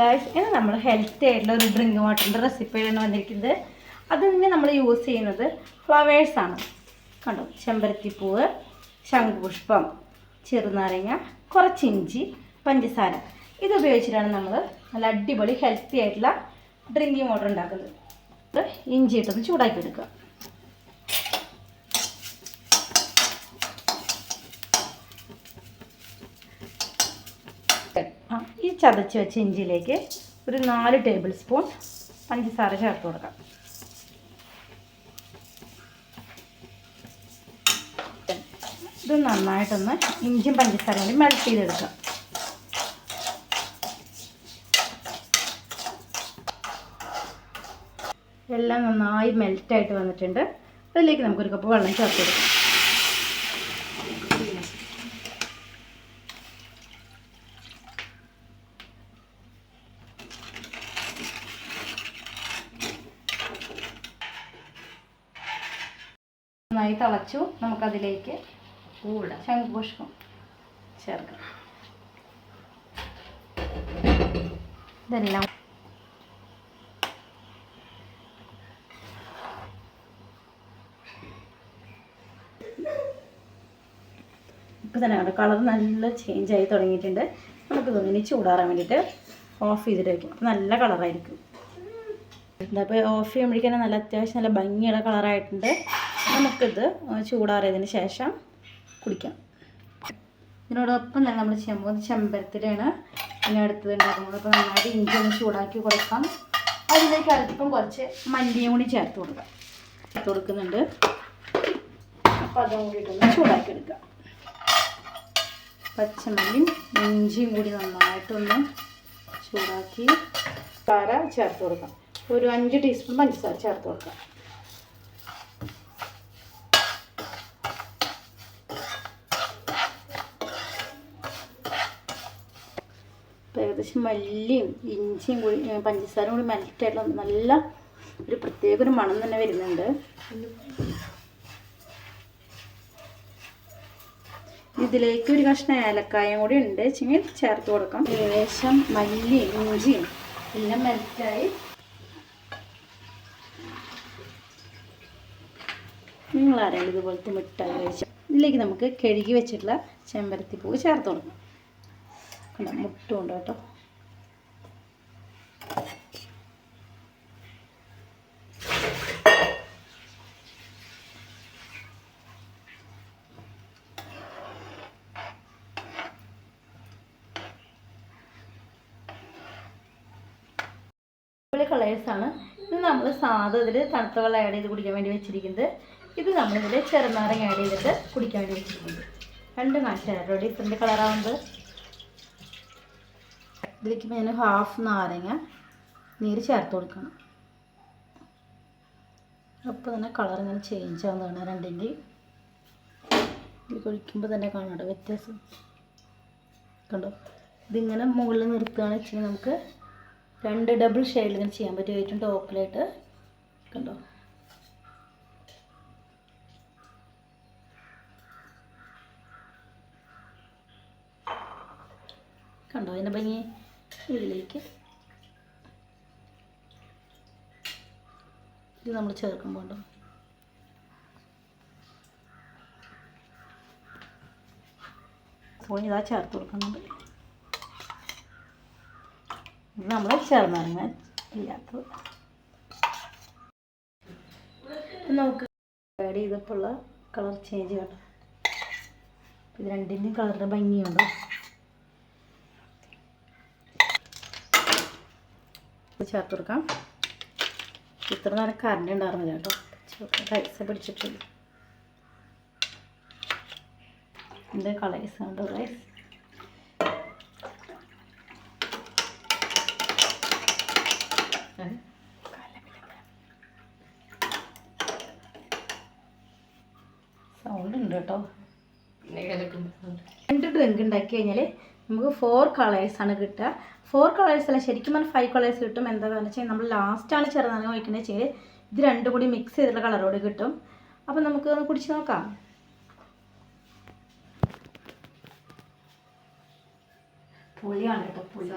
ഇനി നമ്മൾ ഹെൽത്തി ആയിട്ടുള്ള ഒരു ഡ്രിങ്ക് വാട്ടറിന്റെ റെസിപ്പിയാണ് വന്നിരിക്കുന്നത്. അത് അതിന് നമ്മൾ യൂസ് ചെയ്യുന്നത് ഫ്ലവേഴ്സാണ് കണ്ടോ? ചെമ്പരത്തിപ്പൂവ് ശംഖുപുഷ്പം ചെറുനാരങ്ങ കുറച്ച് ഇഞ്ചി പഞ്ചസാര. ഇത് ഉപയോഗിച്ചിട്ടാണ് നമ്മൾ നല്ല അടിപൊളി ഹെൽത്തി ആയിട്ടുള്ള ഡ്രിങ്കിങ് വാട്ടർ ഉണ്ടാക്കുന്നത്. ഇഞ്ചി ഇട്ടൊന്ന് ചൂടാക്കി എടുക്കുക. ഈ ചതച്ച് വെച്ച ഇഞ്ചിയിലേക്ക് ഒരു നാല് ടേബിൾ സ്പൂൺ പഞ്ചസാര ചേർത്ത് കൊടുക്കാം. ഇത് നന്നായിട്ടൊന്ന് ഇഞ്ചിയും പഞ്ചസാരയും കൂടി മെൽറ്റ് ചെയ്തെടുക്കാം. എല്ലാം നന്നായി മെൽറ്റായിട്ട് വന്നിട്ടുണ്ട്. അതിലേക്ക് നമുക്കൊരു കപ്പ് വെള്ളം ചേർത്ത് കൊടുക്കാം. നന്നായി തിളച്ചു. നമുക്കതിലേക്ക് പൂവിടാം ശംഖുപുഷ്പം ചേർക്കാം. ഇതെല്ലാം ഇപ്പം തന്നെ കണ്ടോ? കളർ നല്ല ചേഞ്ച് ആയി തുടങ്ങിയിട്ടുണ്ട്. നമുക്ക് ഇതൊന്നിനി ചൂടാറാൻ വേണ്ടിയിട്ട് ഓഫ് ചെയ്തിട്ട് വയ്ക്കും അപ്പം നല്ല കളറായിരിക്കും. അപ്പോൾ ഓഫ് ചെയ്യുമ്പോഴേക്കും നല്ല അത്യാവശ്യം നല്ല ഭംഗിയുള്ള കളറായിട്ടുണ്ട്. നമുക്കിത് ചൂടാറിയതിന് ശേഷം കുടിക്കാം. ഇതിനോടൊപ്പം തന്നെ നമ്മൾ ചെയ്യാൻ പോകുന്നത് ചെമ്പരത്തിലാണ് ഇനി അടുത്തത് ഉണ്ടാക്കുന്നത് അപ്പോൾ നന്നായിട്ട് ഇഞ്ചി ഒന്ന് ചൂടാക്കി കൊടുക്കാം. അതിലേക്ക് അല്പം കുറച്ച് മല്ലിയും കൂടി ചേർത്ത് കൊടുക്കാം. ചേർത്ത് കൊടുക്കുന്നുണ്ട്. അപ്പോൾ അതും കൂടിയിട്ടൊന്ന് ചൂടാക്കി എടുക്കാം. പച്ചമല്ലിയും ഇഞ്ചിയും കൂടി നന്നായിട്ടൊന്ന് ചൂടാക്കി കാര ചേർത്ത് കൊടുക്കാം. ഒരു അഞ്ച് ടീസ്പൂൺ പഞ്ചസാര ചേർത്ത് കൊടുക്കാം. ഏകദേശം മല്ലിയും ഇഞ്ചിയും കൂടി പഞ്ചസാരയും കൂടി മെൽറ്റായിട്ടുള്ള നല്ല ഒരു പ്രത്യേക ഒരു മണം തന്നെ വരുന്നുണ്ട്. ഇതിലേക്ക് ഒരു കഷ്ണം ഏലക്കായും കൂടി ഉണ്ട്. വെച്ചെങ്കിൽ ചേർത്ത് കൊടുക്കാം. ഏകദേശം മല്ലിയും ഇഞ്ചിയും എല്ലാം മെൽറ്റായി. നിങ്ങൾ ആരെങ്കിലും ഇതുപോലത്തെ മിഠായി കഴിച്ചാൽ ഇതിലേക്ക് നമുക്ക് കഴുകി വെച്ചിട്ടുള്ള ചെമ്പരത്തി പൂവ് ചേർത്ത് കൊടുക്കാം. മുട്ടുണ്ട് കേട്ടോ. കളേഴ്സാണ് ഇത് നമ്മൾ സാധാ ഇതിൽ തണുത്ത വെള്ളം ആഡ് ചെയ്ത് കുടിക്കാൻ വേണ്ടി വെച്ചിരിക്കുന്നത്. ഇത് നമ്മളിതിൽ ചെറുനാരങ്ങ ആഡ് ചെയ്തിട്ട് കുടിക്കാൻ വേണ്ടി വെച്ചിരിക്കുന്നത്. രണ്ടും തരാം ഡിഫറെന്റ് കളറാവുന്നത് ഇതിലേക്ക് ഞാൻ ഹാഫ് നാരങ്ങ നീര് ചേർത്ത് കൊടുക്കണം. അപ്പോൾ തന്നെ കളർ ഇങ്ങനെ ചേഞ്ച് ആവുന്നതാണ് രണ്ടിന്റെ ഇത് ഒഴിക്കുമ്പോൾ തന്നെ കാണാം വ്യത്യാസം. കണ്ടോ? ഇതിങ്ങനെ മുകളിൽ നിർത്തുകയാണെന്ന് വെച്ചാൽ നമുക്ക് രണ്ട് ഡബിൾ ഷെയ്ഡിൽ ഇങ്ങനെ ചെയ്യാൻ പറ്റും. ഏറ്റവും ടോപ്പിലായിട്ട് കണ്ടോ? കണ്ടോ? അതിന്റെ ഭംഗി ഇതിലേക്ക് ഇത് നമ്മൾ ചേർക്കുമ്പോൾ ഉണ്ടോ? സ്പൂൺ ഇതാ ചേർത്ത് കൊടുക്കുന്നുണ്ട്. ഇത് നമ്മൾ ചേർന്നിറങ്ങാൻ ഇല്ലാത്തത്. നമുക്ക് ആഡ് ചെയ്തപ്പോൾ ഉള്ള കളർ ചേഞ്ച് കേട്ടോ ഇത് രണ്ടിന്റെയും കളറിന്റെ ഭംഗിയുണ്ടോ? ചേർത്ത് കൊടുക്കാം ഇത്ര നേരം കറണ്ട് ഉണ്ടായിരുന്നില്ല കേട്ടോ. റൈസ് പിടിച്ചിട്ടില്ല എന്റെ കളേഴ്സ് ഉണ്ട് റൈസ് സൗണ്ട് ഉണ്ട് കേട്ടോ. രണ്ട് ഡ്രിങ്ക് ഉണ്ടാക്കി കഴിഞ്ഞാൽ നമുക്ക് ഫോർ കളേഴ്സാണ് കിട്ടുക. ഫോർ കളേഴ്സ് അല്ല ശരിക്കും പറഞ്ഞാൽ ഫൈവ് കളേഴ്സ് കിട്ടും. എന്താണെന്ന് വെച്ചാൽ നമ്മൾ ലാസ്റ്റാണ് ചെറുനാരങ്ങ വയ്ക്കുന്നത് വെച്ചാൽ ഇത് രണ്ടും കൂടി മിക്സ് ചെയ്തിട്ടുള്ള കളറോട് കിട്ടും. അപ്പം നമുക്ക് ഒന്ന് കുടിച്ച് നോക്കാം. പുളിയാണ് കേട്ടോ പുളി.